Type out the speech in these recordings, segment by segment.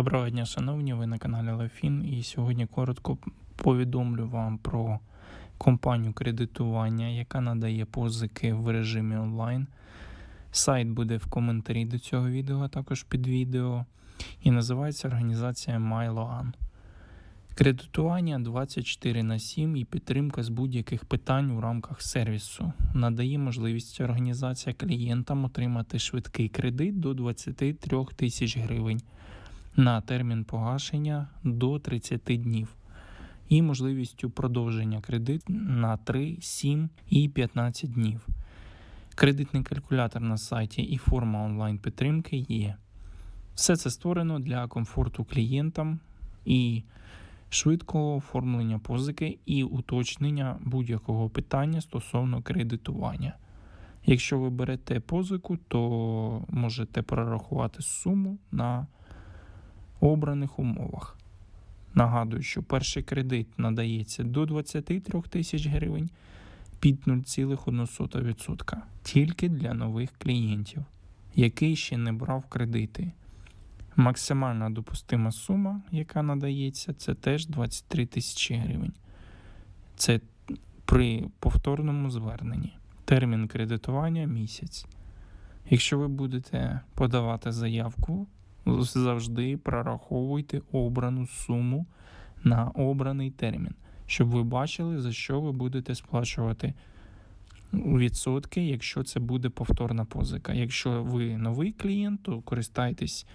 Доброго дня, шановні, ви на каналі Лефін. І сьогодні коротко повідомлю вам про компанію кредитування, яка надає позики в режимі онлайн. Сайт буде в коментарі до цього відео, а також під відео. І називається організація MyLoan. Кредитування 24 на 7 і підтримка з будь-яких питань у рамках сервісу надає можливість організація клієнтам отримати швидкий кредит до 23 тисяч гривень на термін погашення до 30 днів і можливістю продовження кредиту на 3, 7 і 15 днів. Кредитний калькулятор на сайті і форма онлайн підтримки є. Все це створено для комфорту клієнтам і швидкого оформлення позики і уточнення будь-якого питання стосовно кредитування. Якщо ви берете позику, то можете прорахувати суму на обраних умовах. Нагадую, що перший кредит надається до 23 тисяч гривень під 0,1% тільки для нових клієнтів, який ще не брав кредити. Максимальна допустима сума, яка надається, це теж 23 тисячі гривень. Це при повторному зверненні. Термін кредитування місяць. Якщо ви будете подавати заявку, завжди прораховуйте обрану суму на обраний термін, щоб ви бачили, за що ви будете сплачувати відсотки, якщо це буде повторна позика. Якщо ви новий клієнт, то користайтесь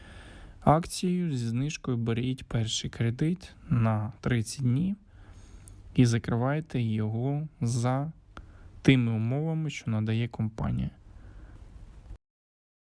акцією зі знижкою, беріть перший кредит на 30 днів і закривайте його за тими умовами, що надає компанія.